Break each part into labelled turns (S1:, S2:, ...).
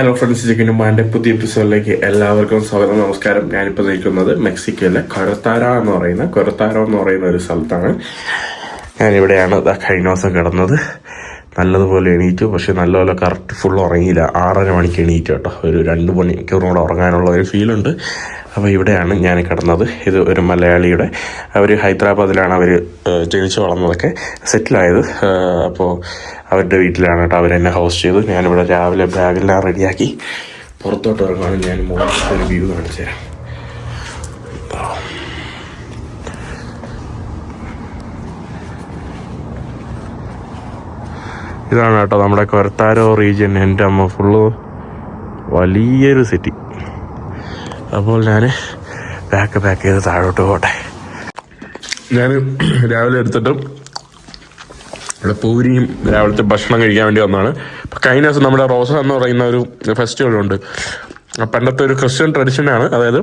S1: Hello friends ചിക്കനും പുതിയ എപ്പിസോഡിലേക്ക് എല്ലാവർക്കും സ്വാഗതം നമസ്കാരം ഞാനിപ്പോൾ നിൽക്കുന്നത് മെക്സിക്കോയിലെ കൊറത്താര എന്ന് പറയുന്ന കൊറത്താര എന്ന് പറയുന്ന ഒരു സ്ഥലത്താണ് ഞാനിവിടെയാണ് കഴിഞ്ഞ ദിവസം കിടന്നത് നല്ലതുപോലെ എണീറ്റു പക്ഷേ നല്ലപോലെ കറക്റ്റ് ഫുൾ ഉറങ്ങിയില്ല ആറര മണിക്ക് എണീറ്റു കേട്ടോ ഒരു രണ്ട് മണിക്കൂർ കൂടെ ഉറങ്ങാനുള്ള ഒരു ഫീലുണ്ട് അപ്പോൾ ഇവിടെയാണ് ഞാൻ കിടന്നത് ഇത് ഒരു മലയാളിയുടെ അവർ ഹൈദരാബാദിലാണ് അവർ ജനിച്ചു വളർന്നതൊക്കെ സെറ്റിലായത് അപ്പോൾ അവരുടെ വീട്ടിലാണ് കേട്ടോ അവരെന്നെ ഹോസ്റ്റ് ചെയ്തു ഞാനിവിടെ രാവിലെ ബാഗെല്ലാം റെഡിയാക്കി പുറത്തോട്ട് ഇറങ്ങുകയാണ് ഞാൻ മോളിൽ ഒരു വ്യൂ കാണിച്ചു തരാം ഇതാണ് കേട്ടോ നമ്മുടെ കൊരത്താരോ റീജിയൻ എൻ്റെ അമ്മ ഫുള്ള് വലിയൊരു സിറ്റി അപ്പോൾ ഞാൻ പാക്ക് പാക്ക് ചെയ്ത് താഴോട്ട് പോട്ടെ ഞാൻ രാവിലെ എടുത്തിട്ടും ഇവിടെ പൂരിയും രാവിലത്തെ ഭക്ഷണം കഴിക്കാൻ വേണ്ടി വന്നതാണ് ഇപ്പം കഴിഞ്ഞ ദിവസം നമ്മുടെ റോസ എന്ന് പറയുന്ന ഒരു ഫെസ്റ്റിവൽ ഉണ്ട് പണ്ടത്തെ ഒരു ക്രിസ്ത്യൻ ട്രഡീഷനാണ് അതായത്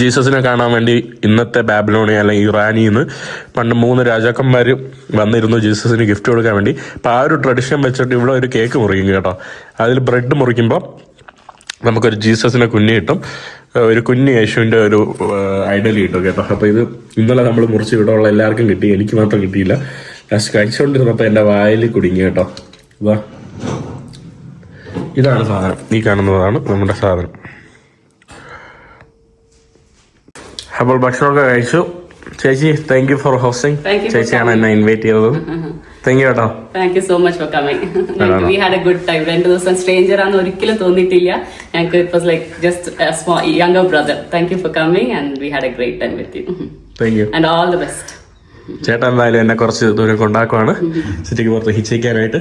S1: ജീസസിനെ കാണാൻ വേണ്ടി ഇന്നത്തെ ബാബിലോണി അല്ലെങ്കിൽ ഇറാനിൽ നിന്ന് പണ്ട് മൂന്ന് രാജാക്കന്മാർ വന്നിരുന്നു ജീസസിന് ഗിഫ്റ്റ് കൊടുക്കാൻ വേണ്ടി അപ്പോൾ ആ ഒരു ട്രഡിഷൻ വെച്ചിട്ട് ഇവിടെ ഒരു കേക്ക് മുറിക്കും കേട്ടോ അതിൽ ബ്രെഡ് മുറിക്കുമ്പോൾ നമുക്കൊരു ജീസസിനെ കുഞ്ഞി കിട്ടും ഒരു കുഞ്ഞ് യേശുവിൻ്റെ ഒരു ഐഡൽ കിട്ടും കേട്ടോ അപ്പോൾ ഇത് ഇന്നലെ നമ്മൾ മുറിച്ച് ഇവിടെ എല്ലാവർക്കും കിട്ടി എനിക്ക് മാത്രം കിട്ടിയില്ല ലാസ്റ്റ് കഴിച്ചുകൊണ്ടിരുന്നപ്പോൾ എൻ്റെ വായിൽ കുടുങ്ങി കേട്ടോ ഇതാ ഇതാണ് സാധനം നീ കാണുന്നതാണ് നമ്മുടെ സാധനം അപ്പോൾ ഭക്ഷണമൊക്കെ കഴിച്ചു ചേച്ചി താങ്ക് യു ഫോർ ഹോസ്റ്റിംഗ് ചേച്ചിയാണ് എന്നെ ഇൻവൈറ്റ് ചെയ്തത് താങ്ക് യു കേട്ടോ
S2: thank you so much for coming we had a good time രണ്ടു ദിവസം സ്ട്രേഞ്ചർ ആണെന്ന് ഒരിക്കലും തോന്നിയിട്ടില്ല ഞങ്ങൾക്ക് it was like just younger brother thank you for coming and we had a great time with you thank you and all the best
S1: ചേട്ടൻ എന്തായാലും എന്നെ കുറച്ച് ദൂരം കൊണ്ടാക്കുവാണ് സിറ്റിക്ക് പുറത്ത് ഹിച്ചിക്കാനായിട്ട്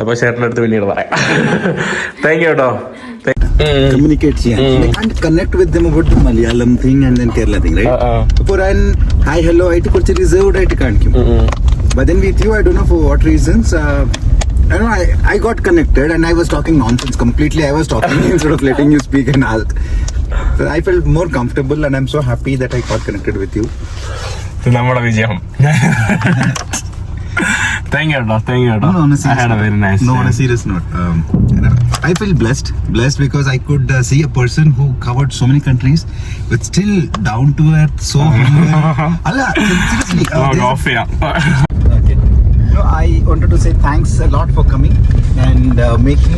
S1: അപ്പോൾ ചേട്ടൻ്റെ അടുത്ത് പിന്നീട് പറയാം താങ്ക് യു കേട്ടോ
S3: communicate here. Mm. They can't connect with them about the Malayalam thing and then Kerala thing, right? Uh-uh. For an hi hello, I took reserved, I can't keep. Mm-hmm. But then with you, I don't know for what reasons. Uh, I know I, I got connected and I was talking nonsense completely. I was talking instead of letting you speak and all. So I felt more comfortable and I'm so happy that I got connected with you.
S1: നമ്മുടെ വിജയം thank you, da. Thank you, da.
S3: No, no, I had a very nice. No, time. on a serious note, um, I feel blessed, blessed because I could uh, see a person who covered so many countries, but still down to earth, so humble. Allah, seriously.
S1: Uh, no, off, yeah.
S3: okay. No, I wanted to say thanks a lot for coming and uh, making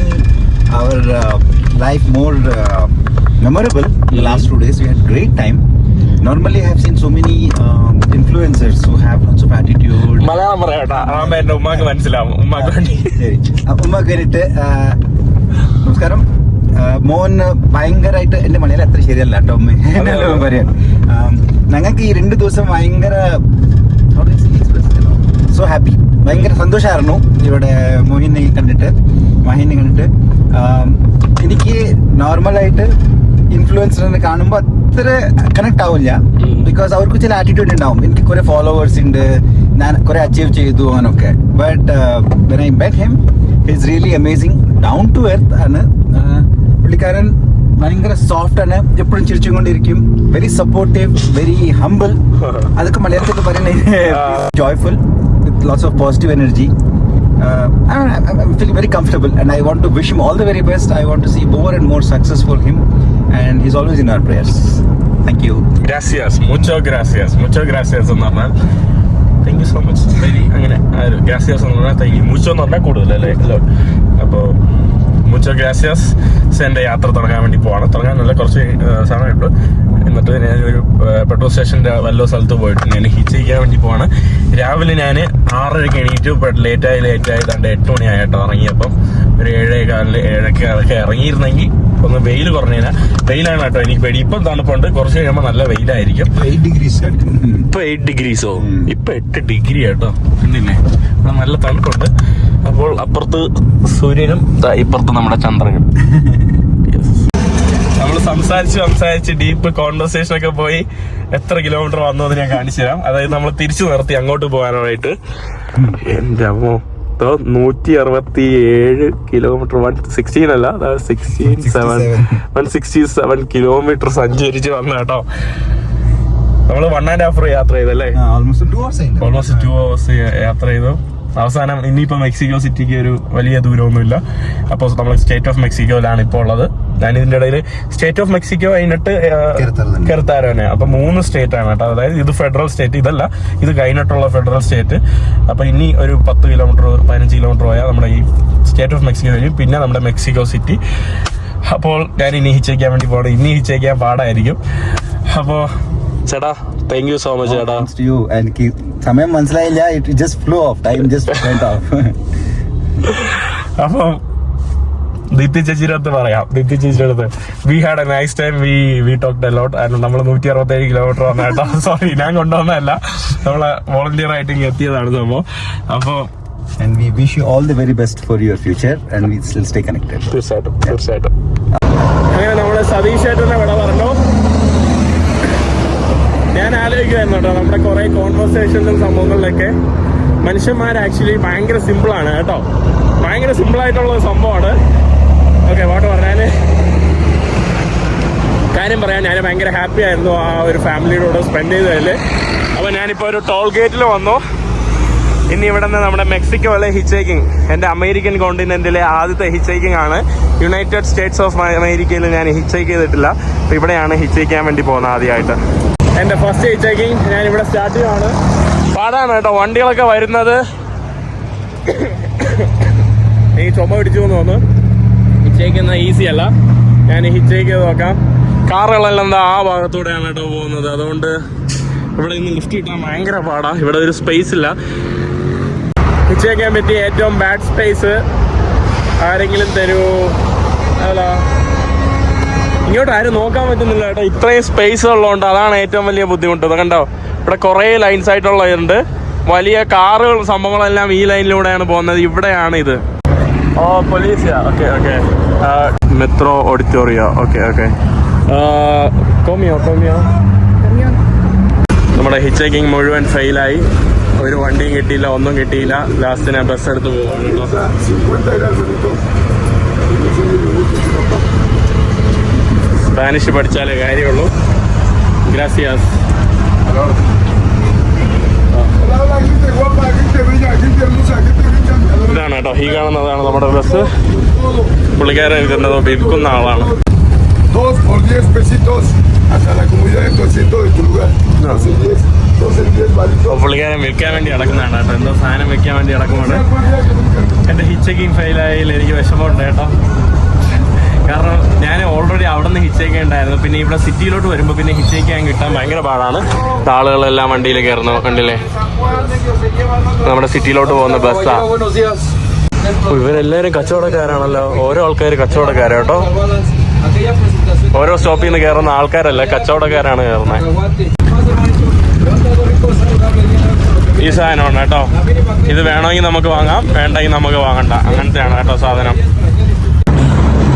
S3: our uh, life more uh, memorable. The last mm-hmm. two days we had great time. Normally have seen so many influencers who have lots of attitude
S1: Malayalam പറയട്ടാ ആമ എന്റെ ഉമ്മാക്ക് മനസ്സിലാവും ഉമ്മാക്ക് വേണ്ടി
S4: ഉമ്മാക്ക് വേണ്ടിട്ട് നമസ്കാരം മോൻ ഭയങ്കരമായിട്ട് എന്റെ മലയാളം അത്ര ശരിയല്ല കേട്ടോ അമ്മ പറയാൻ ഞങ്ങൾക്ക് ഈ രണ്ട് ദിവസം ഭയങ്കര സോ ഹാപ്പി ഭയങ്കര സന്തോഷമായിരുന്നു ഇവിടെ മോഹിനെ കണ്ടിട്ട് മഹിനെ കണ്ടിട്ട് എനിക്ക് നോർമലായിട്ട് ഇൻഫ്ലുവൻസറിനെ കാണുമ്പോൾ അത്ര കണക്ട് ആവില്ല ബിക്കോസ് അവർക്ക് ചില ആറ്റിറ്റ്യൂഡ് ഉണ്ടാവും എനിക്ക് കുറെ ഫോളോവേഴ്സ് ഉണ്ട് ഞാൻ കുറെ അച്ചീവ് ചെയ്തു അങ്ങനൊക്കെ but I bet him it's really amazing down to earth ആണ് പുള്ളിക്കാരൻ ഭയങ്കര സോഫ്റ്റ് ആണ് എപ്പോഴും ചിരിച്ചും കൊണ്ടിരിക്കും വെരി സപ്പോർട്ടീവ് വെരി ഹംബിൾ അതൊക്കെ മലയാളത്തിൽ പറയുന്നത് joyful with lots of positive energy I feel very comfortable and I want to wish him all the very best I want to see more and more successful him and he's always in our prayers thank you
S1: ഗ്രാസിയാസ് മുച്ചോ ഗ്രാസിയാസ് മുച്ചോ ഗ്രാസിയാസ് എന്ന് പറഞ്ഞാൽ thank you so much very അങ്ങനെ ഗ്രാസിയാസ് എന്ന് പറഞ്ഞാൽ താങ്ക് യു മുച്ചോ എന്ന് പറഞ്ഞാൽ കൂടുതൽ അല്ലേ അപ്പോൾ മുച്ചോ ഗ്രാസിയാസ് എൻ്റെ യാത്ര തുടങ്ങാൻ വേണ്ടി പോവാണ് തുടങ്ങാനല്ല കുറച്ച് സമയമുണ്ട് എന്നിട്ട് ഞാനൊരു പെട്രോൾ സ്റ്റേഷൻ്റെ വല്ല സ്ഥലത്ത് പോയിട്ട് ഞാൻ ഹിച്ച് ചെയ്യാൻ വേണ്ടി പോവാണ് രാവിലെ ഞാൻ ആറരയ്ക്ക് എണീറ്റ് ലേറ്റായി ലേറ്റായി തണ്ട് എട്ട് മണിയായിട്ടോ ഇറങ്ങിയപ്പം ഒരു ഏഴേ കാലിൽ ഏഴൊക്കെ ഇറങ്ങിയിരുന്നെങ്കിൽ ഒന്ന് വെയിൽ കുറഞ്ഞു വെയിലാണ് കേട്ടോ എനിക്ക് പേടി ഇപ്പം തണുപ്പുണ്ട് കുറച്ച് കഴിയുമ്പോൾ നല്ല വെയിലായിരിക്കും എയ്റ്റ് ഡിഗ്രീസ് ഇപ്പൊ എയ്റ്റ് ഡിഗ്രീസോ ഇപ്പൊ എട്ട് ഡിഗ്രി കേട്ടോ എന്നില്ലേ നല്ല തണുപ്പുണ്ട് അപ്പോൾ അപ്പുറത്ത് സൂര്യനും ഇപ്പുറത്ത് നമ്മുടെ ചന്ദ്രനും നമ്മൾ സംസാരിച്ച് സംസാരിച്ച് ഡീപ്പ് കോൺവെർസേഷൻ ഒക്കെ പോയി എത്ര കിലോമീറ്റർ വന്നു എന്ന് ഞാൻ കാണിച്ചു തരാം അതായത് നമ്മൾ തിരിച്ചു നിർത്തി അങ്ങോട്ട് പോകാനായിട്ട് എന്റെ അമ്മോ മൊത്തം നൂറ്റി അറുപത്തി ഏഴ് കിലോമീറ്റർ വൺ സിക്സ്റ്റീൻ അല്ല sixteen seven one sixty seven kilometre സഞ്ചരിച്ച് വന്ന കേട്ടോ നമ്മൾ വൺ ആൻഡ് ഹാഫ് യാത്ര ചെയ്തല്ലേ ഓൾമോസ്റ്റ് ടു അവേഴ്സ് യാത്ര ചെയ്തു അവസാനം ഇനിയിപ്പോൾ മെക്സിക്കോ സിറ്റിക്ക് ഒരു വലിയ ദൂരമൊന്നുമില്ല അപ്പോൾ നമ്മൾ സ്റ്റേറ്റ് ഓഫ് മെക്സിക്കോയിലാണ് ഇപ്പോൾ ഉള്ളത് ഞാൻ ഇതിന്റെ ഇടയിൽ സ്റ്റേറ്റ് ഓഫ് മെക്സിക്കോ കഴിഞ്ഞിട്ട് കെർത്താരോനെ അപ്പൊ മൂന്ന് സ്റ്റേറ്റ് ആണ് കേട്ടോ അതായത് ഇത് ഫെഡറൽ സ്റ്റേറ്റ് ഇതല്ല ഇത് കഴിഞ്ഞിട്ടുള്ള ഫെഡറൽ സ്റ്റേറ്റ് അപ്പൊ ഇനി ഒരു പത്ത് കിലോമീറ്റർ ഒരു പതിനഞ്ച് കിലോമീറ്റർ പോയാൽ നമ്മുടെ ഈ സ്റ്റേറ്റ് ഓഫ് മെക്സിക്കോ കഴിയും പിന്നെ നമ്മുടെ മെക്സിക്കോ സിറ്റി അപ്പോൾ ഞാൻ ഇനി ഹിച്ചയ്ക്കാൻ വേണ്ടി പോകണം ഇനി ഹിച്ചയ്ക്കാൻ പാടായിരിക്കും അപ്പോ ചേട്ടാ താങ്ക് യു സോ മച്ച് ചേട്ടാ
S3: എനിക്ക് സമയം മനസ്സിലായില്ല it just flow of time just
S1: of Ditya ചേച്ചിയുടെ അടുത്ത് പറയാം ദിത്യ ചേച്ചിയുടെ അടുത്ത് we had a nice time we we talk a lot and നമ്മൾ നൂറ്റി അറുപത്തേഴ് കിലോമീറ്റർ വന്ന കേട്ടോ സോറി ഞാൻ കൊണ്ടുവന്നതല്ല നമ്മൾ വോളണ്ടിയർ ആയിട്ട് ഇങ്ങനെ എത്തിയതാണ് സംഭവം അപ്പോൾ
S3: And we wish you all the very best for your future and we still stay connected.
S1: തീർച്ചയായിട്ടും തീർച്ചയായിട്ടും അങ്ങനെ നമ്മുടെ സതീഷ് ഏട്ടനെ ഇവിടെ പറഞ്ഞു ഞാൻ ആലോചിക്കുമായിരുന്നു കേട്ടോ നമ്മുടെ കുറെ കോൺവെർസേഷനിലും സംഭവങ്ങളിലൊക്കെ മനുഷ്യന്മാർ ആക്ച്വലി ഭയങ്കര സിമ്പിളാണ് കേട്ടോ ഭയങ്കര സിമ്പിളായിട്ടുള്ള സംഭവമാണ് ഓക്കെ പാട്ട് പറഞ്ഞാൽ കാര്യം പറയാൻ ഞാൻ ഭയങ്കര ഹാപ്പി ആയിരുന്നു ആ ഒരു ഫാമിലിയുടെ കൂടെ സ്പെൻഡ് ചെയ്തതിൽ അപ്പോൾ ഞാനിപ്പോൾ ഒരു ടോൾ ഗേറ്റിൽ വന്നു ഇനി ഇവിടെ നിന്ന് നമ്മുടെ അല്ലെ ഹിച്ചേക്കിംഗ് എൻ്റെ അമേരിക്കൻ കോണ്ടിനെൻറ്റിലെ ആദ്യത്തെ ഹിച്ചേക്കിംഗ് ആണ് യുണൈറ്റഡ് സ്റ്റേറ്റ്സ് ഓഫ് അമേരിക്കയിൽ ഞാൻ ഹിച്ചേക്ക് ചെയ്തിട്ടില്ല അപ്പോൾ ഇവിടെയാണ് ഹിച്ചേക്കാൻ വേണ്ടി പോകുന്നത് ആദ്യമായിട്ട് എൻ്റെ ഫസ്റ്റ് ഹിച്ചേക്കിംഗ് ഞാൻ ഇവിടെ സ്റ്റാർട്ട് ചെയ്യുവാണ് പാടാണ് കേട്ടോ വണ്ടികളൊക്കെ വരുന്നത് ഈ ചുമ പിടിച്ചു തോന്നുന്നു ഹിച്ചേക്ക് എന്നാൽ ഈസി അല്ല ഞാൻ ഹിച്ചേക്ക് നോക്കാം കാറുകളെല്ലാം എന്താ ആ ഭാഗത്തൂടെയാണ് കേട്ടോ പോകുന്നത് അതുകൊണ്ട് ഇവിടെ നിന്ന് ലിഫ്റ്റ് കിട്ടാൻ ഭയങ്കര പാടാണ് ഇവിടെ ഒരു സ്പേസ് ഇല്ല ഹിച്ചേക്കാൻ പറ്റിയ ഏറ്റവും ബാഡ് സ്പേസ് ആരെങ്കിലും തരുമോ അതാ ഇങ്ങോട്ട് ആരും നോക്കാൻ പറ്റുന്നില്ല കേട്ടോ ഇത്രയും സ്പേസ് ഉള്ളതുകൊണ്ട് അതാണ് ഏറ്റവും വലിയ ബുദ്ധിമുട്ട് കണ്ടോ ഇവിടെ കുറേ ലൈൻസ് ആയിട്ടുള്ളതുണ്ട് വലിയ കാറുകൾ സംഭവങ്ങളെല്ലാം ഈ ലൈനിലൂടെയാണ് പോകുന്നത് ഇവിടെയാണ് ഇത് oh police okay okay metro ഓഡിറ്റോറിയോ ഓക്കെ ഓക്കെ കോമിയോ കോമിയോ നമ്മുടെ ഹിച്ച് ഹൈക്കിംഗ് മുഴുവൻ ഫെയിലായി ഒരു വണ്ടിയും കിട്ടിയില്ല ഒന്നും കിട്ടിയില്ല ലാസ്റ്റ് ഞാൻ ബസ് എടുത്ത് പോവാണ് സ്പാനിഷ് പഠിച്ചാലേ കാര്യമുള്ളൂ ഗ്രാസിയാസ് ഹലോ ഇതാണ് കേട്ടോ ഈ കാണുന്നതാണ് നമ്മുടെ ബസ് പുള്ളിക്കാരൻ ഇതെന്നത് വിൽക്കുന്ന ആളാണ് പുള്ളിക്കാരൻ വിൽക്കാൻ വേണ്ടി അടക്കുന്നതാണ് കേട്ടോ എന്തോ സാധനം വിൽക്കാൻ വേണ്ടി അടക്കുന്നുണ്ട് എന്റെ ഹിച്ചക്കിങ് ഫെയിലായാലും എനിക്ക് വിഷമമുണ്ട് കേട്ടോ കാരണം ഞാൻ ഓൾറെഡി അവിടെ നിന്ന് ഹിച്ചേക്കുണ്ടായിരുന്നു പിന്നെ ഇവിടെ സിറ്റിയിലോട്ട് വരുമ്പോ പിന്നെ ഹിച്ചേക്കാൻ കിട്ടാൻ ഭയങ്കര പാടാണ് ആളുകളെല്ലാം വണ്ടിയിൽ കയറുന്നു കണ്ടില്ലേ നമ്മുടെ സിറ്റിയിലോട്ട് പോകുന്ന ബസ്സാ ഇവരെല്ലാരും കച്ചവടക്കാരാണല്ലോ ഓരോ ആൾക്കാര് കച്ചവടക്കാരാണ് കേട്ടോ ഓരോ സ്റ്റോപ്പിൽ നിന്ന് കയറുന്ന ആൾക്കാരല്ല കച്ചവടക്കാരാണ് കയറുന്നത് ഈ സാധനമാണ് കേട്ടോ ഇത് വേണമെങ്കിൽ നമുക്ക് വാങ്ങാം വേണ്ടെങ്കിൽ നമുക്ക് വാങ്ങണ്ട അങ്ങനത്തെയാണ് കേട്ടോ സാധനം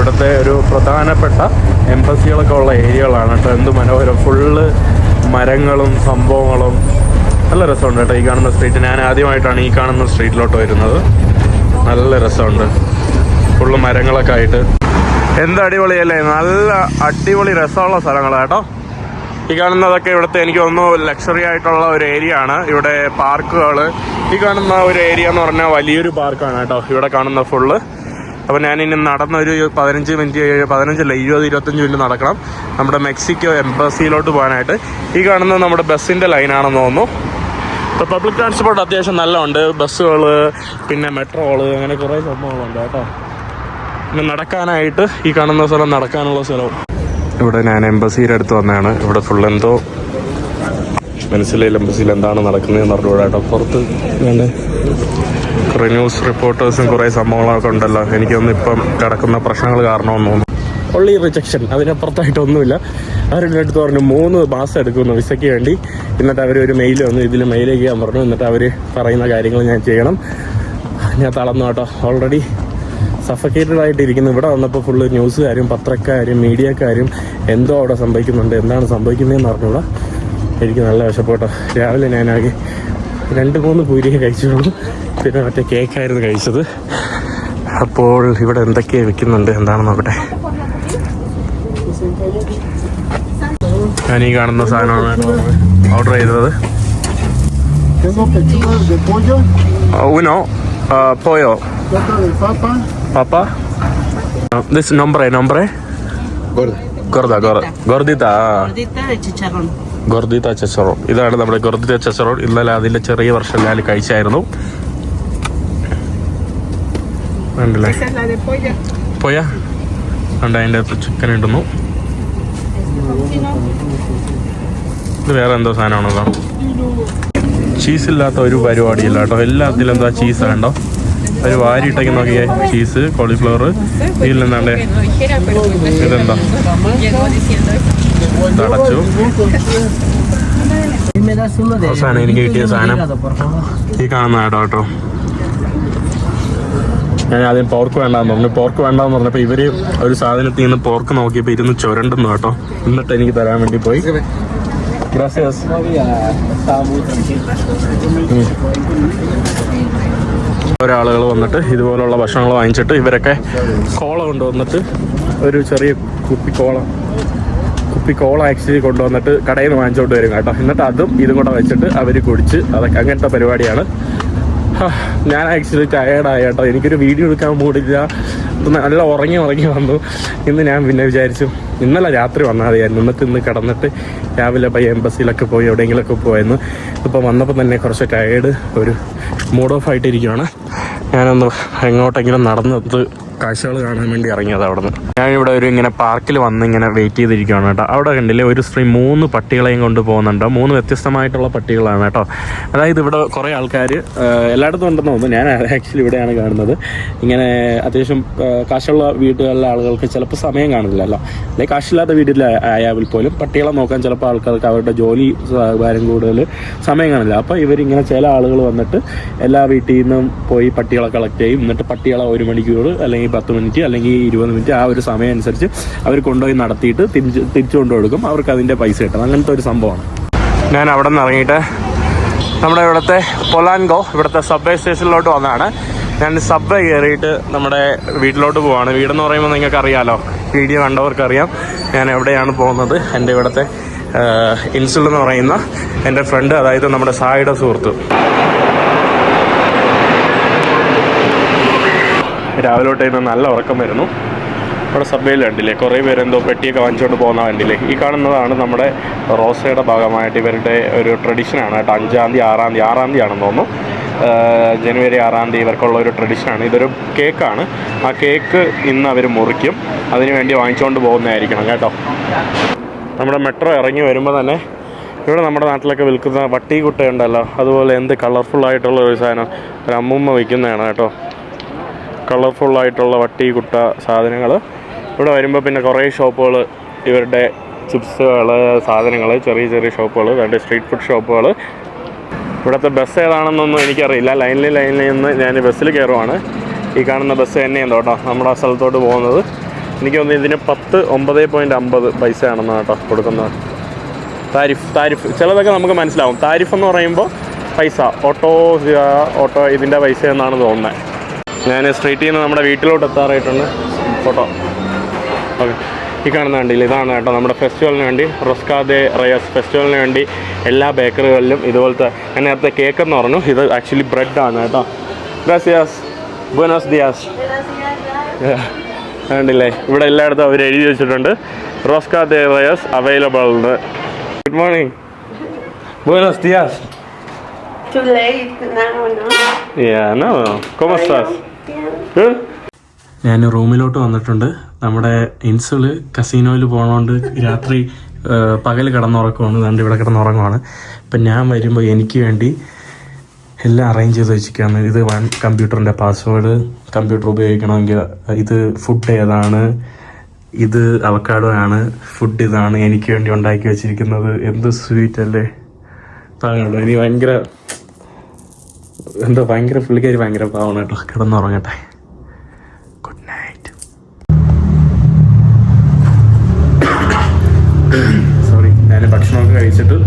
S1: ഇവിടുത്തെ ഒരു പ്രധാനപ്പെട്ട എംബസികളൊക്കെ ഉള്ള ഏരിയകളാണ് കേട്ടോ എന്ത് മനോഹരം ഫുള്ള് മരങ്ങളും സംഭവങ്ങളും നല്ല രസമുണ്ട് കേട്ടോ ഈ കാണുന്ന സ്ട്രീറ്റ് ഞാൻ ആദ്യമായിട്ടാണ് ഈ കാണുന്ന സ്ട്രീറ്റിലോട്ട് വരുന്നത് നല്ല രസമുണ്ട് ഫുള്ള് മരങ്ങളൊക്കെ ആയിട്ട് എന്ത് അടിപൊളിയല്ലേ നല്ല അടിപൊളി രസമുള്ള സ്ഥലങ്ങളാണ് കേട്ടോ ഈ കാണുന്നതൊക്കെ ഇവിടുത്തെ എനിക്ക് തോന്നുന്നു ലക്ഷറി ആയിട്ടുള്ള ഒരു ഏരിയ ആണ് ഇവിടെ പാർക്കുകൾ ഈ കാണുന്ന ഒരു ഏരിയ എന്ന് പറഞ്ഞാൽ വലിയൊരു പാർക്കാണ് കേട്ടോ ഇവിടെ കാണുന്ന ഫുള്ള് അപ്പോൾ നടന്ന നടന്നൊരു പതിനഞ്ച് മിനിറ്റ് പതിനഞ്ചല്ല ഇരുപത് ഇരുപത്തഞ്ച് മിനിറ്റ് നടക്കണം നമ്മുടെ മെക്സിക്കോ എംബസിയിലോട്ട് പോകാനായിട്ട് ഈ കാണുന്നത് നമ്മുടെ ബസ്സിൻ്റെ ലൈനാണെന്ന് തോന്നുന്നു ഇപ്പോൾ പബ്ലിക് ട്രാൻസ്പോർട്ട് അത്യാവശ്യം നല്ല ഉണ്ട് ബസ്സുകൾ പിന്നെ മെട്രോകൾ അങ്ങനെ കുറേ സംഭവങ്ങളുണ്ട് കേട്ടോ പിന്നെ നടക്കാനായിട്ട് ഈ കാണുന്ന സ്ഥലം നടക്കാനുള്ള സ്ഥലവും ഇവിടെ ഞാൻ എംബസിയുടെ അടുത്ത് വന്നതാണ് ഇവിടെ ഫുൾ എന്തോ മനസ്സിലായില്ല എംബസിയിൽ എന്താണ് നടക്കുന്നത് നടക്കുന്നതെന്ന് അറിഞ്ഞുകൂടാട്ടോ പുറത്ത് വേണ്ടേ ന്യൂസ് റിപ്പോർട്ടേഴ്സും കുറേ സംഭവങ്ങളൊക്കെ ഉണ്ടല്ലോ എനിക്കൊന്നും ഇപ്പം കിടക്കുന്ന പ്രശ്നങ്ങൾ കാരണമൊന്നും ഉള്ളി റിജക്ഷൻ അതിനപ്പുറത്തായിട്ടൊന്നുമില്ല അവരുടെ അടുത്ത് പറഞ്ഞു മൂന്ന് മാസം എടുക്കുന്നു വിസയ്ക്ക് വേണ്ടി എന്നിട്ട് അവർ ഒരു മെയിൽ വന്നു ഇതിൽ മെയിൽ ചെയ്യാൻ പറഞ്ഞു എന്നിട്ട് അവർ പറയുന്ന കാര്യങ്ങൾ ഞാൻ ചെയ്യണം ഞാൻ തളർന്നു കേട്ടോ ഓൾറെഡി സഫക്കേറ്റഡ് ആയിട്ടിരിക്കുന്നു ഇവിടെ വന്നപ്പോൾ ഫുള്ള് ന്യൂസുകാരും പത്രക്കാരും മീഡിയക്കാരും എന്തോ അവിടെ സംഭവിക്കുന്നുണ്ട് എന്താണ് സംഭവിക്കുന്നതെന്ന് അറിഞ്ഞൂടാ എനിക്ക് നല്ല വിശപ്പോട്ടോ രാവിലെ ഞാനാകെ രണ്ട് മൂന്ന് പൂരിയൊക്കെ കഴിച്ചിട്ടുള്ളൂ പിന്നെ മറ്റേ കേക്കായിരുന്നു കഴിച്ചത് അപ്പോൾ ഇവിടെ എന്തൊക്കെയാണ് വിൽക്കുന്നുണ്ട് എന്താണ് നോക്കട്ടെ ഞാനീ കാണുന്ന സാധനമാണ് ഓർഡർ ചെയ്തത് ഉനോ പോയോ പാപ്പ ദിസ് നമ്പറേ നമ്പറേ ഗോർദ ഗോർദിത ഗോർദിത ചെസറോൺ ഇതാണ് നമ്മുടെ ഗോർദിത ചെസറോൺ ഇന്നലെ അതിൻ്റെ ചെറിയ വർഷം ഞാൻ കഴിച്ചായിരുന്നു ഉണ്ടല്ലേ പോയാ ഉണ്ട് അതിൻ്റെ അകത്ത് ചിക്കൻ ഇടുന്നു ഇത് വേറെ എന്തോ സാധനമാണോ ചീസ് ഇല്ലാത്ത ഒരു പരിപാടിയില്ല കേട്ടോ എല്ലാത്തിലും എന്താ ചീസ് ഉണ്ടോ ഒരു വാരിയിട്ടൊക്കെ നോക്കിയേ ചീസ് കോളിഫ്ലവർ ഇതിലെന്താണ്ടേ ഇതെന്താ തടച്ചു അവസാനം എനിക്ക് കിട്ടിയ സാധനം ഈ കാണുന്ന കേട്ടോ കേട്ടോ ഞാൻ ആദ്യം പോർക്ക് വേണ്ടാന്ന് പറഞ്ഞു പോർക്ക് വേണ്ടാന്ന് പറഞ്ഞപ്പോൾ ഇവര് ഒരു സാധനത്തിൽ നിന്ന് പോർക്ക് നോക്കിയപ്പോ ഇരുന്ന് ചുരണ്ടെന്ന് കേട്ടോ എന്നിട്ട് എനിക്ക് തരാൻ വേണ്ടി പോയി ഒരാളുകൾ വന്നിട്ട് ഇതുപോലുള്ള ഭക്ഷണങ്ങൾ വാങ്ങിച്ചിട്ട് ഇവരൊക്കെ കോള കൊണ്ടുവന്നിട്ട് ഒരു ചെറിയ കുപ്പി കോള കുപ്പി കോള ആക്ച്വലി കൊണ്ടുവന്നിട്ട് കടയിൽ നിന്ന് വാങ്ങിച്ചോണ്ട് വരും കേട്ടോ എന്നിട്ട് അതും ഇതും കൂടെ വെച്ചിട്ട് അവർ കുടിച്ച് അതൊക്കെ അങ്ങനത്തെ പരിപാടിയാണ് ഞാൻ ആക്ച്വലി ടയേർഡായി കേട്ടോ എനിക്കൊരു വീഡിയോ എടുക്കാൻ മൂടില്ല നല്ല ഉറങ്ങി ഉറങ്ങി വന്നു ഇന്ന് ഞാൻ പിന്നെ വിചാരിച്ചു ഇന്നലെ രാത്രി വന്നാൽ ഞാൻ ഇന്നത്തെ ഇന്ന് കിടന്നിട്ട് രാവിലെ പോയി എംബസിയിലൊക്കെ പോയി എവിടെയെങ്കിലുമൊക്കെ പോയെന്ന് ഇപ്പോൾ വന്നപ്പോൾ തന്നെ കുറച്ച് ടയേർഡ് ഒരു മൂഡ് ഓഫ് ആയിട്ടിരിക്കുകയാണ് ഞാനൊന്ന് എങ്ങോട്ടെങ്കിലും നടന്നത് കാഴ്ചകൾ കാണാൻ വേണ്ടി ഇറങ്ങിയത് അവിടെ നിന്ന് ഇവിടെ ഒരു ഇങ്ങനെ പാർക്കിൽ വന്ന് ഇങ്ങനെ വെയിറ്റ് ചെയ്തിരിക്കുകയാണ് കേട്ടോ അവിടെ കണ്ടില്ലേ ഒരു സ്ത്രീ മൂന്ന് പട്ടികളെയും കൊണ്ട് പോകുന്നുണ്ട് മൂന്ന് വ്യത്യസ്തമായിട്ടുള്ള പട്ടികളാണ് കേട്ടോ അതായത് ഇവിടെ കുറേ ആൾക്കാർ എല്ലായിടത്തും ഉണ്ടെന്ന് തോന്നുന്നു ഞാൻ ആക്ച്വലി ഇവിടെയാണ് കാണുന്നത് ഇങ്ങനെ അത്യാവശ്യം കാശുള്ള വീടുകളിലെ ആളുകൾക്ക് ചിലപ്പോൾ സമയം കാണില്ലല്ലോ അല്ലെ കാശില്ലാത്ത വീട്ടിലെ ആയാവിൽ പോലും പട്ടികളെ നോക്കാൻ ചിലപ്പോൾ ആൾക്കാർക്ക് അവരുടെ ജോലി ഭാരം കൂടുതൽ സമയം കാണില്ല അപ്പോൾ ഇവരിങ്ങനെ ചില ആളുകൾ വന്നിട്ട് എല്ലാ വീട്ടിൽ നിന്നും പോയി പട്ടികളെ കളക്ട് ചെയ്യും എന്നിട്ട് പട്ടികളെ ഒരു മണിക്കൂർ അല്ലെങ്കിൽ പത്ത് മിനിറ്റ് അല്ലെങ്കിൽ ഇരുപത് മിനിറ്റ് ആ ഒരു സമയം അനുസരിച്ച് അവർ കൊണ്ടുപോയി നടത്തിയിട്ട് തിരിച്ച് തിരിച്ചു കൊണ്ടുകൊടുക്കും അവർക്ക് അതിൻ്റെ പൈസ കിട്ടും അങ്ങനത്തെ ഒരു സംഭവമാണ് ഞാൻ അവിടെ നിന്ന് ഇറങ്ങിയിട്ട് നമ്മുടെ ഇവിടുത്തെ പൊലാൻഗോ ഇവിടുത്തെ സബ്വേ സ്റ്റേഷനിലോട്ട് വന്നതാണ് ഞാൻ സബ്വേ കയറിയിട്ട് നമ്മുടെ വീട്ടിലോട്ട് പോവാണ് വീടെന്ന് പറയുമ്പോൾ നിങ്ങൾക്ക് അറിയാമല്ലോ വീഡിയോ കണ്ടവർക്കറിയാം ഞാൻ എവിടെയാണ് പോകുന്നത് എൻ്റെ ഇവിടുത്തെ ഇൻസുൾ എന്ന് പറയുന്ന എൻ്റെ ഫ്രണ്ട് അതായത് നമ്മുടെ സായുടെ സുഹൃത്തു രാവിലെ തൊട്ട് ഇന്ന് നല്ല ഉറക്കം വരുന്നു ഇവിടെ സബ്വേയിൽ കണ്ടില്ലേ കുറേ പേരെന്തോ പെട്ടിയൊക്കെ വാങ്ങിച്ചുകൊണ്ട് പോകുന്ന കണ്ടില്ലേ ഈ കാണുന്നതാണ് നമ്മുടെ റോസയുടെ ഭാഗമായിട്ട് ഇവരുടെ ഒരു ട്രഡീഷനാണ് കേട്ടോ അഞ്ചാം തീയതി ആറാം തീയതി ആറാം തീയതി ആണെന്ന് തോന്നുന്നു ജനുവരി ആറാം തീയതി ഇവർക്കുള്ള ഒരു ട്രഡീഷനാണ് ഇതൊരു കേക്കാണ് ആ കേക്ക് ഇന്ന് അവർ മുറിക്കും അതിനുവേണ്ടി വാങ്ങിച്ചുകൊണ്ട് പോകുന്നതായിരിക്കണം കേട്ടോ നമ്മുടെ മെട്രോ ഇറങ്ങി വരുമ്പോൾ തന്നെ ഇവിടെ നമ്മുടെ നാട്ടിലൊക്കെ വിൽക്കുന്ന വട്ടി കുട്ടയുണ്ടല്ലോ അതുപോലെ എന്ത് കളർഫുള്ളായിട്ടുള്ള ഒരു സാധനം ഒരു അമ്മുമ്മ വിൽക്കുന്നതാണ് കേട്ടോ കളർഫുള്ളായിട്ടുള്ള വട്ടി കുട്ട സാധനങ്ങൾ ഇവിടെ വരുമ്പോൾ പിന്നെ കുറേ ഷോപ്പുകൾ ഇവരുടെ ചിപ്സുകൾ സാധനങ്ങൾ ചെറിയ ചെറിയ ഷോപ്പുകൾ രണ്ട് സ്ട്രീറ്റ് ഫുഡ് ഷോപ്പുകൾ ഇവിടുത്തെ ബസ് ഏതാണെന്നൊന്നും എനിക്കറിയില്ല ലൈനിൽ ലൈനിൽ നിന്ന് ഞാൻ ബസ്സിൽ കയറുവാണ് ഈ കാണുന്ന ബസ് തന്നെയാണ് കേട്ടോ നമ്മുടെ ആ സ്ഥലത്തോട്ട് പോകുന്നത് എനിക്ക് തോന്നുന്നു ഇതിന് പത്ത് ഒമ്പത് പോയിൻറ്റ് അമ്പത് പൈസ ആണെന്ന് കേട്ടോ കൊടുക്കുന്നത് താരിഫ് താരിഫ് ചിലതൊക്കെ നമുക്ക് മനസ്സിലാവും താരിഫ് എന്ന് പറയുമ്പോൾ പൈസ ഓട്ടോ ഓട്ടോ ഇതിൻ്റെ പൈസ എന്നാണ് തോന്നുന്നത് ഞാൻ സ്ട്രീറ്റിൽ നിന്ന് നമ്മുടെ വീട്ടിലോട്ട് എത്താറായിട്ടുണ്ട് ഫോട്ടോ ഓക്കെ ഈ കാണുന്ന കണ്ടില്ല ഇതാണ് കേട്ടോ നമ്മുടെ ഫെസ്റ്റിവലിന് വേണ്ടി റൊസ്കാദെ റയസ് ഫെസ്റ്റിവലിന് വേണ്ടി എല്ലാ ബേക്കറികളിലും ഇതുപോലത്തെ ഞാൻ നേരത്തെ കേക്ക് എന്ന് പറഞ്ഞു ഇത് ആക്ച്വലി ബ്രെഡാണ് കേട്ടോ ഗ്രാസിയാസ് ബുനോസ് ദിയാസ് കണ്ടില്ലേ ഇവിടെ എല്ലായിടത്തും അവർ എഴുതി വെച്ചിട്ടുണ്ട് റൊസ്കാദെ റയസ് അവൈലബിൾ ഉണ്ട് ഗുഡ് മോർണിംഗ് ബുനോസ് ദിയാസ്
S5: Too late now,
S1: no? Yeah, no. ¿Cómo estás?
S3: ഞാൻ റൂമിലോട്ട് വന്നിട്ടുണ്ട് നമ്മുടെ ഇൻസുള് കസീനോയിൽ പോകണോണ്ട് രാത്രി പകൽ കിടന്നുറക്കുവാണ് അതുകൊണ്ട് ഇവിടെ കിടന്നുറങ്ങുവാണ് അപ്പം ഞാൻ വരുമ്പോൾ എനിക്ക് വേണ്ടി എല്ലാം അറേഞ്ച് ചെയ്ത് വെച്ചിരിക്കുകയാണ് ഇത് വൺ കമ്പ്യൂട്ടറിൻ്റെ പാസ്വേഡ് കമ്പ്യൂട്ടർ ഉപയോഗിക്കണമെങ്കിൽ ഇത് ഫുഡ് ഏതാണ് ഇത് അവക്കാടോ ആണ് ഫുഡ് ഇതാണ് എനിക്ക് വേണ്ടി ഉണ്ടാക്കി വെച്ചിരിക്കുന്നത് എന്ത് സ്വീറ്റ് അല്ലേ താങ്കളുടെ ഇനി ഭയങ്കര എന്താ ഭയങ്കര പുള്ളിക്കാരി ഭയങ്കര പാവണം കേട്ടോ കിടന്നുറങ്ങട്ടെ ഗുഡ് നൈറ്റ് സോറി ഞാൻ ഭക്ഷണമൊക്കെ കഴിച്ചിട്ട്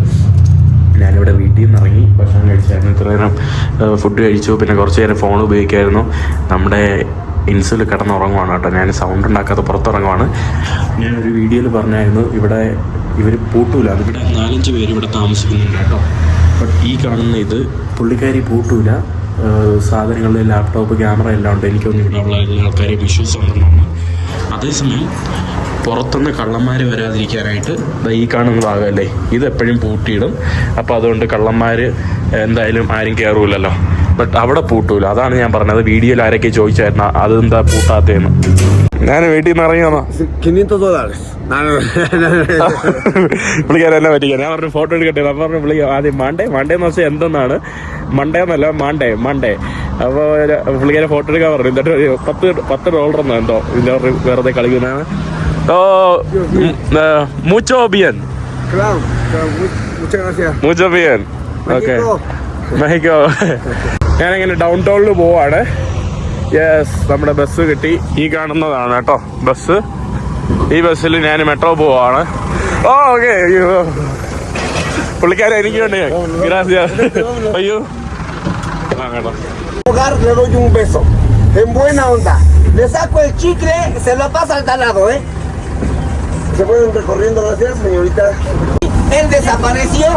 S3: ഞാനിവിടെ വീട്ടിൽ നിന്ന് ഇറങ്ങി ഭക്ഷണം കഴിച്ചായിരുന്നു ഇത്ര നേരം ഫുഡ് കഴിച്ചു പിന്നെ കുറച്ച് നേരം ഫോൺ ഉപയോഗിക്കായിരുന്നു നമ്മുടെ ഇൻസിൽ കിടന്നുറങ്ങുവാണ് കേട്ടോ ഞാൻ സൗണ്ട് ഉണ്ടാക്കാതെ പുറത്തിറങ്ങുവാണ് ഞാനൊരു വീഡിയോയിൽ പറഞ്ഞായിരുന്നു ഇവിടെ ഇവർ പൂട്ടൂല ഇവിടെ നാലഞ്ച് പേര് ഇവിടെ താമസിക്കുന്നുണ്ട് കേട്ടോ ബട്ട് ഈ കാണുന്ന ഇത് പുള്ളിക്കാരി പൂട്ടൂല സാധനങ്ങളിൽ ലാപ്ടോപ്പ് ക്യാമറ എല്ലാം ഉണ്ട് എനിക്കൊന്നും ഇവിടെയുള്ള എല്ലാ ആൾക്കാരെയും അതേസമയം പുറത്തുനിന്ന് കള്ളന്മാർ വരാതിരിക്കാനായിട്ട് ഈ കാണുന്ന ഭാഗമല്ലേ ഇത് എപ്പോഴും പൂട്ടിയിടും അപ്പോൾ അതുകൊണ്ട് കള്ളന്മാർ എന്തായാലും ആരും കയറൂലല്ലോ ബട്ട് അവിടെ പൂട്ടൂല അതാണ് ഞാൻ പറഞ്ഞത് വീഡിയോയിൽ ആരൊക്കെ ചോദിച്ചായിരുന്നു അതെന്താ പൂട്ടാത്തേന്ന് ഞാൻ വീട്ടിൽ നിന്ന് ഇറങ്ങിയാണോ വിളിക്കാൻ എന്നെ പറ്റിക്കാൻ ഞാൻ പറഞ്ഞു ഫോട്ടോ എടുക്കട്ടെ ഞാൻ പറഞ്ഞു വിളിക്കാം ആദ്യം മണ്ടേ മണ്ടേ എന്ന് വെച്ചാൽ എന്തെന്നാണ് മണ്ടേ എന്നല്ല മണ്ടേ മണ്ടേ അപ്പൊ പുള്ളിക്കാരെ ഫോട്ടോ എടുക്കാൻ പറഞ്ഞു എന്നിട്ട് പത്ത് പത്ത് ഡോളർ എന്നോ എന്തോ ഇതിൻ്റെ വെറുതെ കളിക്കുന്നതാണ് ഓ
S1: മൂച്ചോ ഓക്കെ മെഹിക്കോ ഞാനിങ്ങനെ ഡൗൺ ടൗണിൽ പോവാണ് യെസ് നമ്മുടെ ബസ് കിട്ടി ഈ കാണുന്നതാണ് കേട്ടോ ബസ് ഈ ബസ്സിൽ ഞാൻ മെട്രോ പോവാണ് ഓ ഓക്കെ പുള്ളിക്കാരെ എനിക്ക് വേണ്ട അയ്യോ
S6: Él desapareció,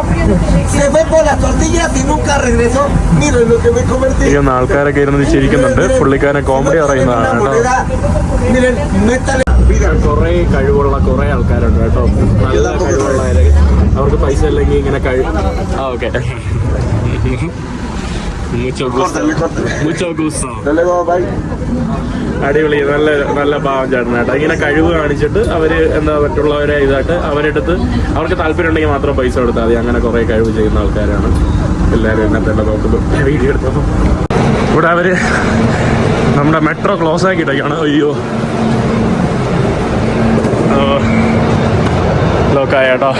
S6: se fue por las tortillas y nunca regresó. Miren lo que me convertí. ഇരുന്ന
S1: ആൾക്കാരൊക്കെ ഇരുന്ന് ചിരിക്കുന്നുണ്ട് പുള്ളിക്കാരൻ കോമഡി പറയുന്നതാണ് Miren, métale. കുറേ കഴിവുള്ള കുറേ ആൾക്കാരുണ്ട് കേട്ടോ നല്ല കഴിവുള്ള അവർക്ക് പൈസ ഇല്ലെങ്കിൽ ഇങ്ങനെ കഴി ആ okay Mucho gusto. Mucho gusto. അടിപൊളി നല്ല നല്ല പാവം ചേട്ടനായിട്ട് ഇങ്ങനെ കഴിവ് കാണിച്ചിട്ട് അവര് എന്താ മറ്റുള്ളവരെ ഇതായിട്ട് അവരെടുത്ത് അവർക്ക് താല്പര്യം ഉണ്ടെങ്കിൽ മാത്രം പൈസ കൊടുത്താൽ മതി അങ്ങനെ കുറെ കഴിവ് ചെയ്യുന്ന ആൾക്കാരാണ് എല്ലാവരും എന്നെ തന്നെ നോക്കുമ്പോൾ വീഡിയോ എടുത്തപ്പോൾ ഇവിടെ അവര് നമ്മുടെ മെട്രോ ക്ലോസ് ആക്കിയിട്ടൊക്കെയാണ് അയ്യോ ലോക്കായ കേട്ടോ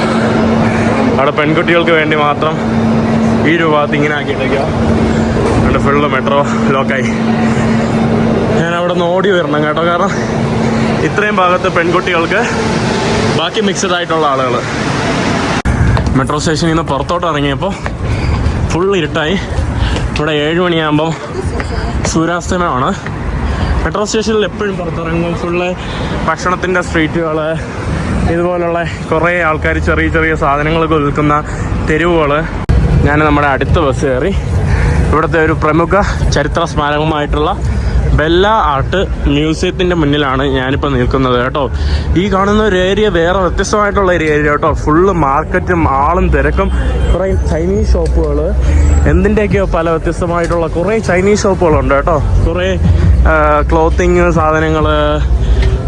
S1: അവിടെ പെൺകുട്ടികൾക്ക് വേണ്ടി മാത്രം ഈ ഒരു ഭാഗത്ത് ഇങ്ങനെ ആക്കിയിട്ടേക്കാം ഫുള്ള് മെട്രോ ലോക്കായി ഞാൻ അവിടെ നിന്ന് ഓടി വരണം കേട്ടോ കാരണം ഇത്രയും ഭാഗത്ത് പെൺകുട്ടികൾക്ക് ബാക്കി മിക്സഡ് ആയിട്ടുള്ള ആളുകൾ മെട്രോ സ്റ്റേഷനിൽ നിന്ന് പുറത്തോട്ട് ഇറങ്ങിയപ്പോൾ ഫുൾ ഇരുട്ടായി ഇവിടെ ഏഴ് മണിയാകുമ്പോൾ സൂര്യാസ്തമയമാണ് മെട്രോ സ്റ്റേഷനിൽ എപ്പോഴും പുറത്തിറങ്ങുമ്പോൾ ഫുള്ള് ഭക്ഷണത്തിൻ്റെ സ്ട്രീറ്റുകൾ ഇതുപോലുള്ള കുറേ ആൾക്കാർ ചെറിയ ചെറിയ സാധനങ്ങളൊക്കെ വിൽക്കുന്ന തെരുവുകൾ ഞാൻ നമ്മുടെ അടുത്ത ബസ് കയറി ഇവിടുത്തെ ഒരു പ്രമുഖ ചരിത്ര സ്മാരകമായിട്ടുള്ള ബെല്ല ആർട്ട് മ്യൂസിയത്തിൻ്റെ മുന്നിലാണ് ഞാനിപ്പോൾ നിൽക്കുന്നത് കേട്ടോ ഈ കാണുന്ന ഒരു ഏരിയ വേറെ വ്യത്യസ്തമായിട്ടുള്ള ഒരു ഏരിയ കേട്ടോ ഫുള്ള് മാർക്കറ്റും ആളും തിരക്കും കുറേ ചൈനീസ് ഷോപ്പുകൾ എന്തിൻ്റെയൊക്കെയോ പല വ്യത്യസ്തമായിട്ടുള്ള കുറേ ചൈനീസ് ഷോപ്പുകളുണ്ട് കേട്ടോ കുറേ ക്ലോത്തിങ് സാധനങ്ങൾ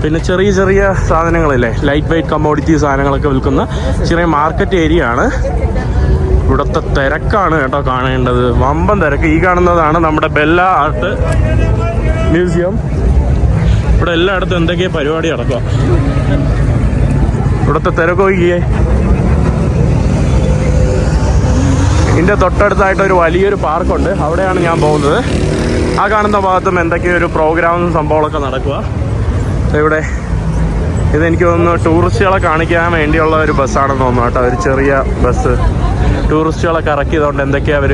S1: പിന്നെ ചെറിയ ചെറിയ സാധനങ്ങളില്ലേ ലൈറ്റ് വെയിറ്റ് കമ്മോഡിറ്റി സാധനങ്ങളൊക്കെ വിൽക്കുന്ന ചെറിയ മാർക്കറ്റ് ഏരിയ ആണ് ഇവിടുത്തെ തിരക്കാണ് കേട്ടോ കാണേണ്ടത് വമ്പൻ തിരക്ക് ഈ കാണുന്നതാണ് നമ്മുടെ ബെല്ല ആർട്ട് മ്യൂസിയം ഇവിടെ എല്ലായിടത്തും എന്തൊക്കെയാ പരിപാടി നടക്കുക ഇവിടുത്തെ തിരക്ക് നോക്കിയേ ഇതിൻ്റെ തൊട്ടടുത്തായിട്ട് ഒരു വലിയൊരു പാർക്കുണ്ട് അവിടെയാണ് ഞാൻ പോകുന്നത് ആ കാണുന്ന ഭാഗത്തും എന്തൊക്കെയൊരു ഒരു പ്രോഗ്രാമും സംഭവങ്ങളൊക്കെ നടക്കുക ഇവിടെ ഇതെനിക്ക് തോന്നുന്നു ടൂറിസ്റ്റുകളെ കാണിക്കാൻ വേണ്ടിയുള്ള ഒരു ബസ്സാണെന്ന് തോന്നുന്നു കേട്ടോ ഒരു ചെറിയ ബസ് ടൂറിസ്റ്റുകളൊക്കെ ഇറക്കിയതുകൊണ്ട് എന്തൊക്കെ അവർ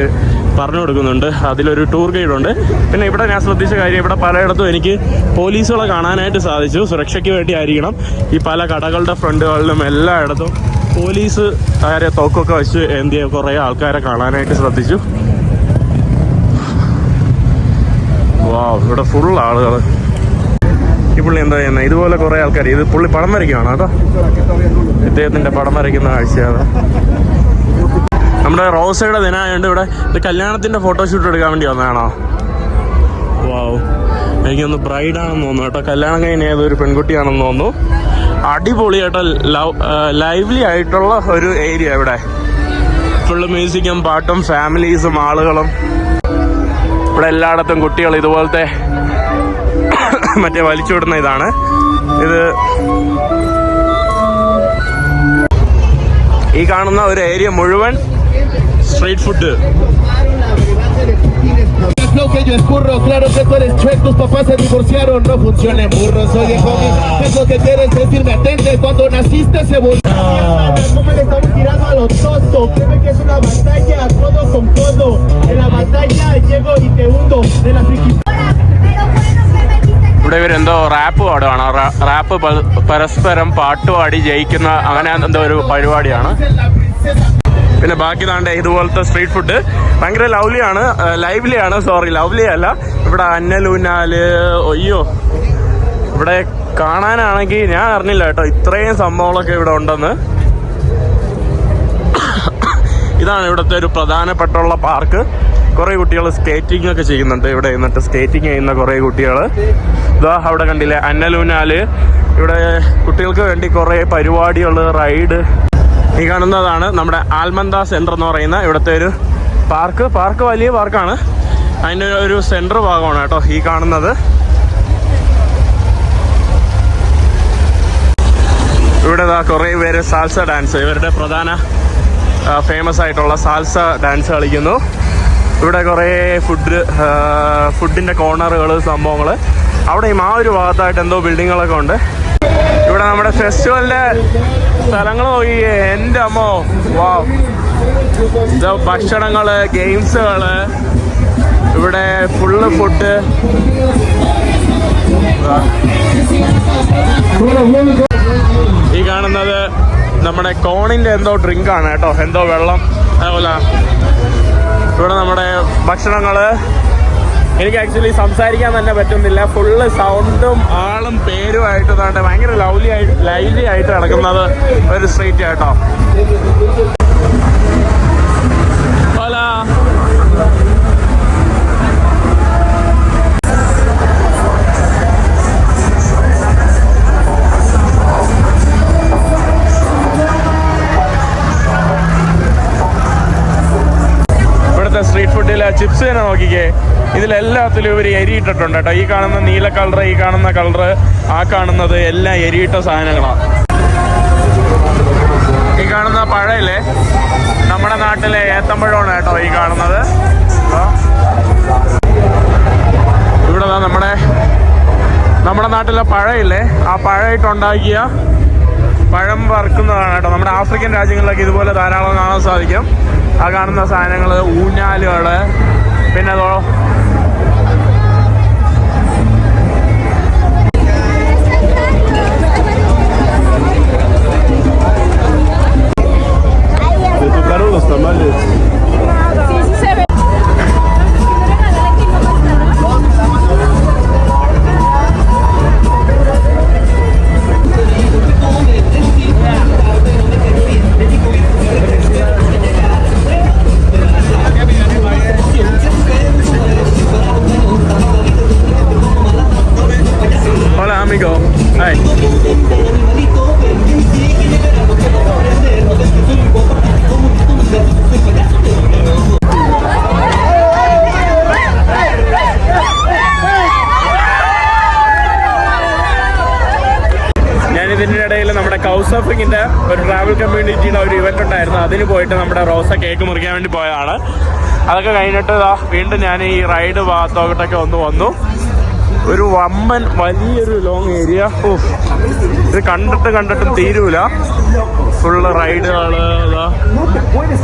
S1: പറഞ്ഞു കൊടുക്കുന്നുണ്ട് അതിലൊരു ടൂർ ഗൈഡുണ്ട് പിന്നെ ഇവിടെ ഞാൻ ശ്രദ്ധിച്ച കാര്യം ഇവിടെ പലയിടത്തും എനിക്ക് പോലീസുകളെ കാണാനായിട്ട് സാധിച്ചു സുരക്ഷയ്ക്ക് വേണ്ടി ആയിരിക്കണം ഈ പല കടകളുടെ ഫ്രണ്ടുകളിലും എല്ലായിടത്തും പോലീസ് ആരെ തോക്കൊക്കെ വെച്ച് എന്തു ചെയ്യുക കുറേ ആൾക്കാരെ കാണാനായിട്ട് ശ്രദ്ധിച്ചു വാ ഇവിടെ ഫുൾ ആളുകൾ ഈ പുള്ളി എന്താ ചെയ്യുന്നത് ഇതുപോലെ കുറേ ആൾക്കാർ ഇത് പുള്ളി പടം വരയ്ക്കുകയാണ് കേട്ടോ ഇദ്ദേഹത്തിൻ്റെ പടം വരയ്ക്കുന്ന കാഴ്ചയാണ് നമ്മുടെ റോസയുടെ ദിനമായതുകൊണ്ട് ഇവിടെ കല്യാണത്തിന്റെ കല്യാണത്തിൻ്റെ ഫോട്ടോഷൂട്ട് എടുക്കാൻ വേണ്ടി വന്നതാണോ വാവ് എനിക്കൊന്ന് ബ്രൈഡാണെന്ന് തോന്നുന്നു കേട്ടോ കല്യാണം കഴിഞ്ഞ ഏതൊരു പെൺകുട്ടിയാണെന്ന് തോന്നുന്നു അടിപൊളിയായിട്ട് ലവ് ലൈവ്ലി ആയിട്ടുള്ള ഒരു ഏരിയ ഇവിടെ ഫുള്ള് മ്യൂസിക്കും പാട്ടും ഫാമിലീസും ആളുകളും ഇവിടെ എല്ലായിടത്തും കുട്ടികൾ ഇതുപോലത്തെ മറ്റേ വലിച്ചുവിടുന്ന ഇതാണ് ഇത് ഈ കാണുന്ന ഒരു ഏരിയ മുഴുവൻ Street food. Lo que yo escurro, claro que tú eres chueco, tus papás se divorciaron, no funciona en burro, soy el homie, es lo que quieres decirme, atente, cuando naciste se volvió. ¿Cómo le estamos tirando a los tostos? que es una batalla, codo con codo, en la batalla llego y te hundo, de la friki... ഇവിടെ ഇവരെന്തോ rap പാടുവാണ് rap പരസ്പരം പാട്ടുപാടി ജയിക്കുന്ന അങ്ങനെ എന്തോ ഒരു പരിപാടിയാണ് പിന്നെ ബാക്കി താണ്ട ഇതുപോലത്തെ സ്ട്രീറ്റ് ഫുഡ് ഭയങ്കര ലവ്ലിയാണ് ലൈവ്ലിയാണ് സോറി ലവ്ലി അല്ല ഇവിടെ അന്നലൂന്നാല് അയ്യോ ഇവിടെ കാണാനാണെങ്കിൽ ഞാൻ അറിഞ്ഞില്ല കേട്ടോ ഇത്രയും സംഭവങ്ങളൊക്കെ ഇവിടെ ഉണ്ടെന്ന് ഇതാണ് ഇവിടുത്തെ ഒരു പ്രധാനപ്പെട്ടുള്ള പാർക്ക് കുറേ കുട്ടികൾ സ്കേറ്റിംഗ് ഒക്കെ ചെയ്യുന്നുണ്ട് ഇവിടെ നിന്നിട്ട് സ്കേറ്റിംഗ് ചെയ്യുന്ന കുറേ കുട്ടികൾ ഇതാ അവിടെ കണ്ടില്ലേ അന്നലൂനാല് ഇവിടെ കുട്ടികൾക്ക് വേണ്ടി കുറേ പരിപാടികൾ റൈഡ് ഈ കാണുന്നതാണ് നമ്മുടെ ആൽമന്ത സെൻറ്റർ എന്ന് പറയുന്ന ഇവിടുത്തെ ഒരു പാർക്ക് പാർക്ക് വലിയ പാർക്കാണ് അതിൻ്റെ ഒരു സെൻറ്റർ ഭാഗമാണ് കേട്ടോ ഈ കാണുന്നത് ഇവിടെ കുറേ പേര് സാൽസ ഡാൻസ് ഇവരുടെ പ്രധാന ഫേമസ് ആയിട്ടുള്ള സാൽസ ഡാൻസ് കളിക്കുന്നു ഇവിടെ കുറേ ഫുഡ് ഫുഡിൻ്റെ കോർണറുകൾ സംഭവങ്ങൾ അവിടെയും ആ ഒരു ഭാഗത്തായിട്ട് എന്തോ ബിൽഡിങ്ങുകളൊക്കെ ഉണ്ട് നമ്മുടെ ഫെസ്റ്റിവലിന്റെ സ്ഥലങ്ങൾ പോയി എൻ്റെ അമ്മോ വാ ഭക്ഷണങ്ങള് ഗെയിംസുകള് ഇവിടെ ഫുള്ള് ഫുഡ് ഈ കാണുന്നത് നമ്മുടെ കോണിന്റെ എന്തോ ഡ്രിങ്ക് ആണ് കേട്ടോ എന്തോ വെള്ളം അതേപോലെ ഇവിടെ നമ്മുടെ ഭക്ഷണങ്ങള് എനിക്ക് ആക്ച്വലി സംസാരിക്കാൻ തന്നെ പറ്റുന്നില്ല ഫുള്ള് സൗണ്ടും ആളും പേരുമായിട്ട് താണ്ട് ഭയങ്കര ലൗലി ആയിട്ട് ലൈലി ആയിട്ട് നടക്കുന്നത് ഒരു സ്ട്രീറ്റ് ആട്ടോ ഇവിടുത്തെ സ്ട്രീറ്റ് ഫുഡിൽ ചിപ്സ് തന്നെ നോക്കിക്കേ ഇതിലെല്ലാത്തിലും ഇവർ എരിയിട്ടിട്ടുണ്ട് കേട്ടോ ഈ കാണുന്ന നീല കളർ ഈ കാണുന്ന കളർ ആ കാണുന്നത് എല്ലാം എരിയിട്ട സാധനങ്ങളാണ് ഈ കാണുന്ന പഴയില്ലേ നമ്മുടെ നാട്ടിലെ ഏത്തമ്പഴമാണ് കേട്ടോ ഈ കാണുന്നത് ഇവിടെ നമ്മുടെ നമ്മുടെ നാട്ടിലെ പഴയില്ലേ ആ പഴയിട്ടുണ്ടാക്കിയ പഴം വറുക്കുന്നതാണ് കേട്ടോ നമ്മുടെ ആഫ്രിക്കൻ രാജ്യങ്ങളിലൊക്കെ ഇതുപോലെ ധാരാളം കാണാൻ സാധിക്കും ആ കാണുന്ന സാധനങ്ങൾ ഊഞ്ഞാലുകൾ പിന്നെ അതോ കൗസഫിങ്ങിന്റെ ഒരു ട്രാവൽ കമ്മ്യൂണിറ്റിയുടെ ഒരു ഇവന്റ് ഉണ്ടായിരുന്നു അതിന് പോയിട്ട് നമ്മുടെ റോസ കേക്ക് മുറിക്കാൻ വേണ്ടി പോയതാണ് അതൊക്കെ കഴിഞ്ഞിട്ട് വീണ്ടും ഞാൻ ഈ റൈഡ് ഭാഗത്തോട്ടൊക്കെ ഒന്ന് വന്നു ഒരു വമ്പൻ വലിയൊരു ലോങ് ഏരിയ ഓ ഇത് കണ്ടിട്ട് കണ്ടിട്ടും തീരൂല ഫുള്ള് റൈഡുകൾ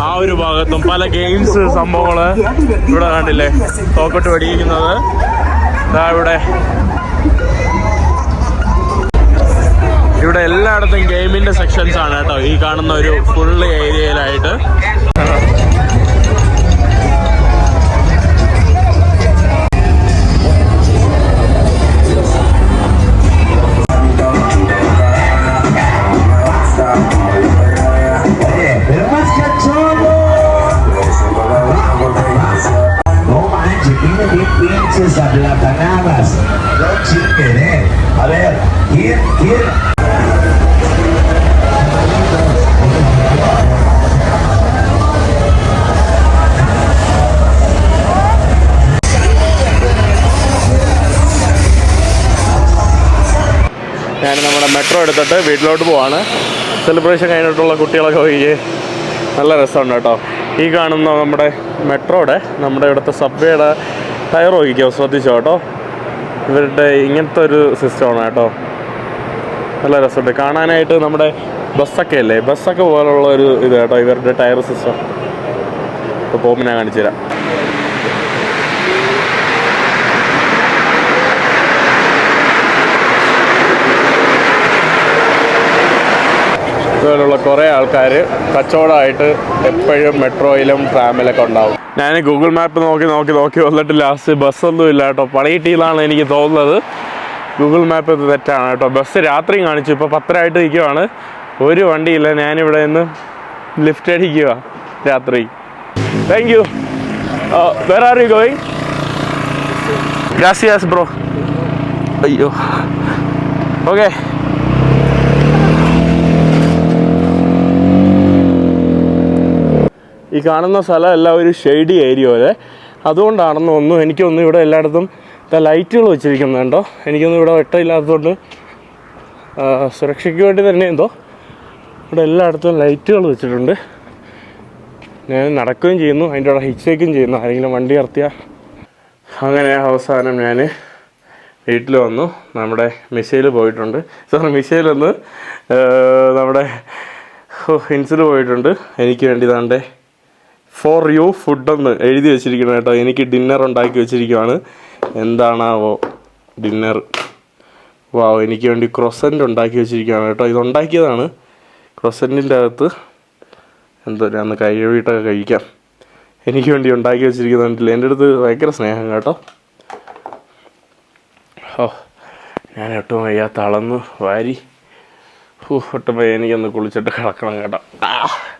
S1: ആ ഒരു ഭാഗത്തും പല ഗെയിംസ് സംഭവങ്ങൾ ഇവിടെ കണ്ടില്ലേ തോക്കട്ട് വെടിയിരിക്കുന്നത് ഇതാ ഇവിടെ ഇവിടെ എല്ലായിടത്തും ഗെയിമിന്റെ സെക്ഷൻസ് ആണ് കേട്ടോ ഈ കാണുന്ന ഒരു ഫുള്ള് ഏരിയയിലായിട്ട് Habla എടുത്തിട്ട് വീട്ടിലോട്ട് പോവാണ് സെലിബ്രേഷൻ കഴിഞ്ഞിട്ടുള്ള കുട്ടികളൊക്കെ പോയി നല്ല രസമുണ്ട് കേട്ടോ ഈ കാണുന്ന നമ്മുടെ മെട്രോയുടെ നമ്മുടെ ഇവിടുത്തെ സബ്വേയുടെ ടയർ ഒഴിക്കോ ശ്രദ്ധിച്ചോ കേട്ടോ ഇവരുടെ ഇങ്ങനത്തെ ഒരു സിസ്റ്റമാണ് കേട്ടോ നല്ല രസമുണ്ട് കാണാനായിട്ട് നമ്മുടെ ബസ്സൊക്കെ അല്ലേ ബസ്സൊക്കെ പോലുള്ള ഒരു ഇത് കേട്ടോ ഇവരുടെ ടയർ സിസ്റ്റം ഇപ്പോൾ പോകുമ്പോൾ ഞാൻ കാണിച്ചു തരാം ഇതുപോലുള്ള കുറേ ആൾക്കാർ കച്ചവടമായിട്ട് എപ്പോഴും മെട്രോയിലും ട്രാമിലൊക്കെ ഉണ്ടാവും ഞാൻ ഗൂഗിൾ മാപ്പ് നോക്കി നോക്കി നോക്കി വന്നിട്ട് ലാസ്റ്റ് ബസ്സൊന്നും ഇല്ല കേട്ടോ പണിയിട്ടിയിലാണ് എനിക്ക് തോന്നുന്നത് ഗൂഗിൾ മാപ്പ് തെറ്റാണ് കേട്ടോ ബസ് രാത്രി കാണിച്ചു ഇപ്പോൾ പത്തരമായിട്ട് നിൽക്കുവാണ് ഒരു വണ്ടിയില്ല ഞാനിവിടെ നിന്ന് ലിഫ്റ്റ് അടിക്കുക രാത്രി thank you where are you going ഗ്രാസിയാസ് ബ്രോ അയ്യോ ഓക്കേ ഈ കാണുന്ന സ്ഥലം എല്ലാം ഒരു ഷെയ്ഡി ഏരിയ പോലെ അതുകൊണ്ടാണെന്ന് ഒന്നും എനിക്കൊന്നും ഇവിടെ എല്ലായിടത്തും ലൈറ്റുകൾ വെച്ചിരിക്കുന്നുണ്ടോ എനിക്കൊന്നും ഇവിടെ വെട്ടമില്ലാത്തതുകൊണ്ട് സുരക്ഷയ്ക്ക് വേണ്ടി തന്നെ എന്തോ ഇവിടെ എല്ലായിടത്തും ലൈറ്റുകൾ വെച്ചിട്ടുണ്ട് ഞാൻ നടക്കുകയും ചെയ്യുന്നു അതിൻ്റെ അവിടെ ഹിച്ചേക്കും ചെയ്യുന്നു ആരെങ്കിലും വണ്ടി ഇറത്തിയ അങ്ങനെ അവസാനം ഞാൻ വീട്ടിൽ വന്നു നമ്മുടെ മിസൈൽ പോയിട്ടുണ്ട് സാറിന് മിസൈൽ ഒന്ന് നമ്മുടെ ഹിൻസിൽ പോയിട്ടുണ്ട് എനിക്ക് വേണ്ടി താണ്ടേ ഫോർ യു ഫുഡ് എന്ന് എഴുതി വെച്ചിരിക്കണം കേട്ടോ എനിക്ക് ഡിന്നർ ഉണ്ടാക്കി വെച്ചിരിക്കുവാണ് എന്താണാവോ ഡിന്നർ വാ എനിക്ക് വേണ്ടി ക്രൊസൻ്റ് ഉണ്ടാക്കി വെച്ചിരിക്കുകയാണ് കേട്ടോ ഇതുണ്ടാക്കിയതാണ് ക്രൊസൻറ്റിൻ്റെ അകത്ത് എന്തോ ഞാൻ കഴുകിയിട്ടൊക്കെ കഴിക്കാം എനിക്ക് വേണ്ടി ഉണ്ടാക്കി വെച്ചിരിക്കുന്നുണ്ടല്ലോ എൻ്റെ അടുത്ത് ഭയങ്കര സ്നേഹം കേട്ടോ ഓ ഞാൻ ഒട്ടും വയ്യ തളന്ന് വാരി ഒട്ടും വയ്യ എനിക്കൊന്ന് കുളിച്ചിട്ട് കിടക്കണം കേട്ടോ